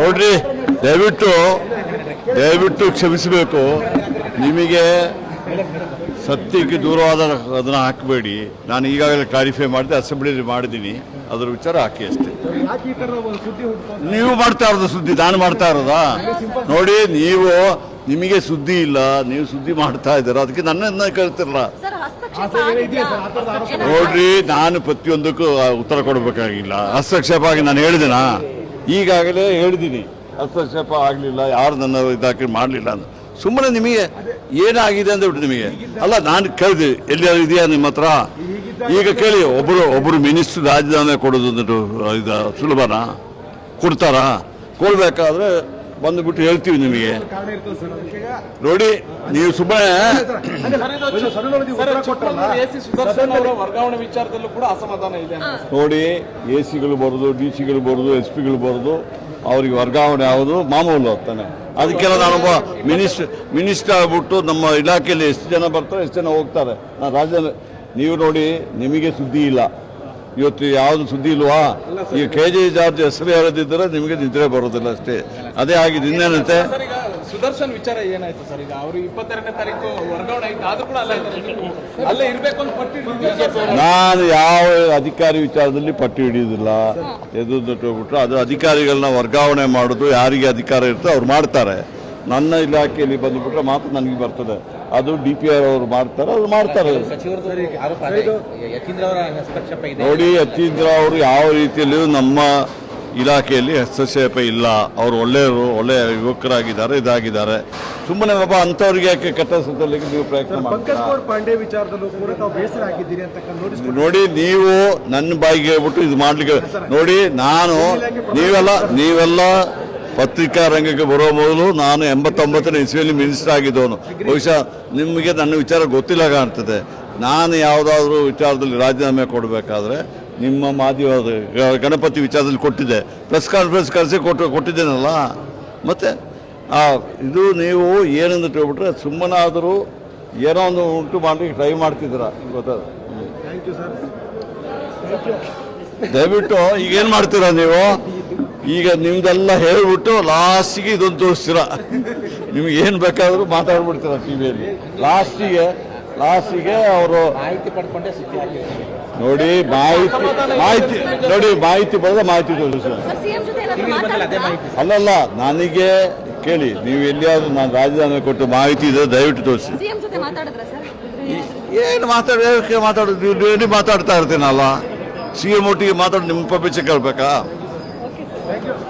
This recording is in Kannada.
ನೋಡ್ರಿ, ದಯವಿಟ್ಟು ದಯವಿಟ್ಟು ಕ್ಷಮಿಸಬೇಕು. ನಿಮಗೆ ಸತ್ಯಕ್ಕೆ ದೂರವಾದ ಅದನ್ನು ಹಾಕಬೇಡಿ. ನಾನು ಈಗಾಗಲೇ ಕ್ಲಾರಿಫೈ ಮಾಡಿದೆ, ಅಸೆಂಬ್ಲಿಯಲ್ಲಿ ಮಾಡಿದ್ದೀನಿ. ಅದರ ವಿಚಾರ ಹಾಕಿ ಅಷ್ಟೇ. ನೀವು ಮಾಡ್ತಾ ಇರೋದು ಸುದ್ದಿ ನಾನು ಮಾಡ್ತಾ ಇರೋದಾ? ನೋಡಿ ನೀವು ನಿಮಗೆ ಸುದ್ದಿ ಇಲ್ಲ ನೀವು ಸುದ್ದಿ ಮಾಡ್ತಾ ಇದ್ದೀರಾ ಅದಕ್ಕೆ ನನ್ನನ್ನ ಕೇಳ್ತಿರಲ್ಲ ನೋಡ್ರಿ ನಾನು ಪ್ರತಿಯೊಂದಕ್ಕೂ ಉತ್ತರ ಕೊಡಬೇಕಾಗಿಲ್ಲ. ಹಸ್ತಕ್ಷೇಪ ಆಗಿ ನಾನು ಹೇಳಿದಿನ? ಈಗಾಗಲೇ ಹೇಳಿದ್ದೀನಿ. ಹಸ್ತಕ್ಷೇಪ ಆಗಲಿಲ್ಲ ಯಾರು ನನ್ನ ಇದಾಕಿ ಮಾಡಲಿಲ್ಲ ಅಂತ. ಸುಮ್ಮನೆ ನಿಮಗೆ ಏನಾಗಿದೆ ಅಂತ ಬಿಟ್ಟು ನಿಮಗೆ. ಅಲ್ಲ ನಾನು ಕೇಳಿದೆ ಎಲ್ಲಿ ಇದೆಯಾ ನಿಮ್ಮ ಹತ್ರ? ಈಗ ಕೇಳಿ ಒಬ್ಬರು ಒಬ್ಬರು ಮಿನಿಸ್ಟರ್ ರಾಜಧಾನಿ ಕೊಡೋದು ಇದು ಸುಲಭನಾ? ಕೊಡ್ತಾರಾ? ಕೊಡ್ಬೇಕಾದ್ರೆ ಬಂದುಬಿಟ್ಟು ಹೇಳ್ತೀವಿ ನಿಮಗೆ. ನೋಡಿ, ನೀವು ಸುಮ್ಮನೆ ವರ್ಗಾವಣೆ ವಿಚಾರದಲ್ಲೂ ಕೂಡ ಅಸಮಾಧಾನ ಇದೆ ನೋಡಿ ಎ ಸಿಗಳು ಬರೋದು ಡಿ ಸಿಗಳು ಬರೋದು ಎಸ್ ಪಿಗಳು ಬರೋದು, ಅವ್ರಿಗೆ ವರ್ಗಾವಣೆ ಆಗೋದು ಮಾಮೂಲು ಹೋಗ್ತಾನೆ ಅದಕ್ಕೆಲ್ಲ ನಾನೊಬ್ಬ ಮಿನಿಸ್ಟರ್ ಮಿನಿಸ್ಟರ್ ಆಗ್ಬಿಟ್ಟು ನಮ್ಮ ಇಲಾಖೆಯಲ್ಲಿ ಎಷ್ಟು ಜನ ಬರ್ತಾರೆ, ಎಷ್ಟು ಜನ ಹೋಗ್ತಾರೆ? ನಾನು ರಾಜ ನೀವು ನೋಡಿ ನಿಮಗೆ ಸುದ್ದಿ ಇಲ್ಲ. ಇವತ್ತು ಯಾವುದು ಸುದ್ದಿ ಇಲ್ವಾ? ಈಗ ಕೆ ಜಿ ಜಾರ್ಜ್ ಹೆಸರು ಹೇಳದಿದ್ದರೆ ನಿಮಗೆ ನಿದ್ರೆ ಬರೋದಿಲ್ಲ ಅಷ್ಟೇ. ಅದೇ ಆಗಿದೆ ಇನ್ನೇನಂತೆ? ಸುದರ್ಶನ್ ವಿಚಾರ ಏನಾಯ್ತು ಸರ್? ಈಗ ಅವರು ಇಪ್ಪತ್ತೆರಡನೇ ತಾರೀಕು ವರ್ಗಾವಣೆ ಆಯ್ತು ಆದ್ರೂ ಕೂಡ ಅಲ್ಲೇ ಇರಬೇಕು ಅಲ್ಲೇ ಇರ್ಬೇಕು ಅಂತ ಪಟ್ಟಿ ನಾನು ಯಾವ ಅಧಿಕಾರಿ ವಿಚಾರದಲ್ಲಿ ಪಟ್ಟಿ ಹಿಡಿಯುವುದಿಲ್ಲ. ಎದುರುಬಿಟ್ರು ಅದು ಅಧಿಕಾರಿಗಳನ್ನ ವರ್ಗಾವಣೆ ಮಾಡೋದು ಯಾರಿಗೆ ಅಧಿಕಾರ ಇರ್ತೋ ಅವ್ರು ಮಾಡ್ತಾರೆ. ನನ್ನ ಇಲಾಖೆಯಲ್ಲಿ ಬಂದುಬಿಟ್ರೆ ಮಾತ್ರ ನನಗೆ ಬರ್ತದೆ. ಅದು ಡಿ ಪಿ ಆರ್ ಅವರು ಮಾಡ್ತಾರೆ ಅದು. ಮಾಡ್ತಾರೆ ನೋಡಿ ಯತೀಂದ್ರ ಅವರು ಯಾವ ರೀತಿಯಲ್ಲಿಯೂ ನಮ್ಮ ಇಲಾಖೆಯಲ್ಲಿ ಹಸ್ತಕ್ಷೇಪ ಇಲ್ಲ. ಅವರು ಒಳ್ಳೆಯವರು ಒಳ್ಳೆಯ ಯುವಕರಾಗಿದ್ದಾರೆ ಇದಾಗಿದ್ದಾರೆ. ಸುಮ್ಮನೆ ಒಬ್ಬ ಅಂಥವ್ರಿಗೆ ಯಾಕೆ ಕೆಟ್ಟ ಸುತ್ತಲಿಕ್ಕೆ ನೀವು ಪ್ರಯತ್ನ ಪಂಕಜ್ ಮಾಡ್ತೀರಾ? ಗೌಡ್ ಪಾಂಡೆ ವಿಚಾರದಲ್ಲೂ ಕೂಡ ತಾವು ಬೇಸರ ಆಗಿದ್ದೀರಿ ಅಂತ ನೋಟಿಸ್ ನೋಡಿ ನೀವು ನನ್ನ ಬಾಯಿಗೆ ಹೇಳ್ಬಿಟ್ಟು ಇದು ಮಾಡಲಿಕ್ಕೆ ನೋಡಿ ನಾನು ನೀವೆಲ್ಲ ನೀವೆಲ್ಲ ಪತ್ರಿಕಾ ರಂಗಕ್ಕೆ ಬರೋ ಮೊದಲು ನಾನು ಎಂಬತ್ತೊಂಬತ್ತನೇ ಇಸ್ವಿಯಲ್ಲಿ ಮಿನಿಸ್ಟರ್ ಆಗಿದ್ದವನು. ಬಹುಶಃ ನಿಮಗೆ ನನ್ನ ವಿಚಾರ ಗೊತ್ತಿಲ್ಲ ಕಾಣ್ತದೆ ನಾನು ಯಾವುದಾದ್ರೂ ವಿಚಾರದಲ್ಲಿ ರಾಜೀನಾಮೆ ಕೊಡಬೇಕಾದ್ರೆ ನಿಮ್ಮ ಮಾಧ್ಯಮ ಗಣಪತಿ ವಿಚಾರದಲ್ಲಿ ಕೊಟ್ಟಿದ್ದೆ. ಪ್ರೆಸ್ ಕಾನ್ಫರೆನ್ಸ್ ಕರೆಸಿ ಕೊಟ್ಟು ಕೊಟ್ಟಿದ್ದೇನಲ್ಲ? ಮತ್ತೆ ಆ ಇದು ನೀವು ಏನಂತ ಹೇಳ್ಬಿಟ್ರೆ ಸುಮ್ಮನಾದರೂ ಏನೋ ಒಂದು ಉಂಟು ಮಾಡಲಿಕ್ಕೆ ಟ್ರೈ ಮಾಡ್ತಿದ್ದೀರ? ಗೊತ್ತಾದ ದಯವಿಟ್ಟು ಈಗ ಏನು ಮಾಡ್ತೀರಾ ನೀವು? ಈಗ ನಿಮ್ದೆಲ್ಲ ಹೇಳ್ಬಿಟ್ಟು ಲಾಸ್ಟಿಗೆ ಇದೊಂದು ತೋರಿಸ್ತೀರ ನಿಮ್ಗೆ ಏನು ಬೇಕಾದರೂ ಮಾತಾಡ್ಬಿಡ್ತೀರ ಟಿ ವಿಯಲ್ಲಿ ಲಾಸ್ಟಿಗೆ ಲಾಸ್ಟಿಗೆ ಅವರು ಮಾಹಿತಿ ಪಡ್ಕೊಂಡೆ ಸುದ್ದಿ ನೋಡಿ ಮಾಹಿತಿ ಮಾಹಿತಿ ನೋಡಿ ಮಾಹಿತಿ ಬರೋದ ಮಾಹಿತಿ ತೋರಿಸಿ? ಮಾಹಿತಿ. ಅಲ್ಲಲ್ಲ ನನಗೆ ಕೇಳಿ ನೀವು ಎಲ್ಲಿಯಾದ್ರೂ ನಾನು ರಾಜಧಾನಿ ಕೊಟ್ಟು ಮಾಹಿತಿ ಇದೆ ದಯವಿಟ್ಟು ತೋರಿಸಿ. ಸಿಎಂ ಜೊತೆ ಮಾತಾಡಿದ್ರ ಸರ್? ಏನು ಮಾತಾಡ ಮಾತಾಡೋದು? ನೀವು ಮಾತಾಡ್ತಾ ಇರ್ತೀನಲ್ಲ? ಸಿ ಎಂ ಒಟ್ಟಿಗೆ ಮಾತಾಡಿ ನಿಮ್ಮ ಪಬ್ಲಿಕ್ ಕೇಳಬೇಕಾ ಓಕೆ ಸರ್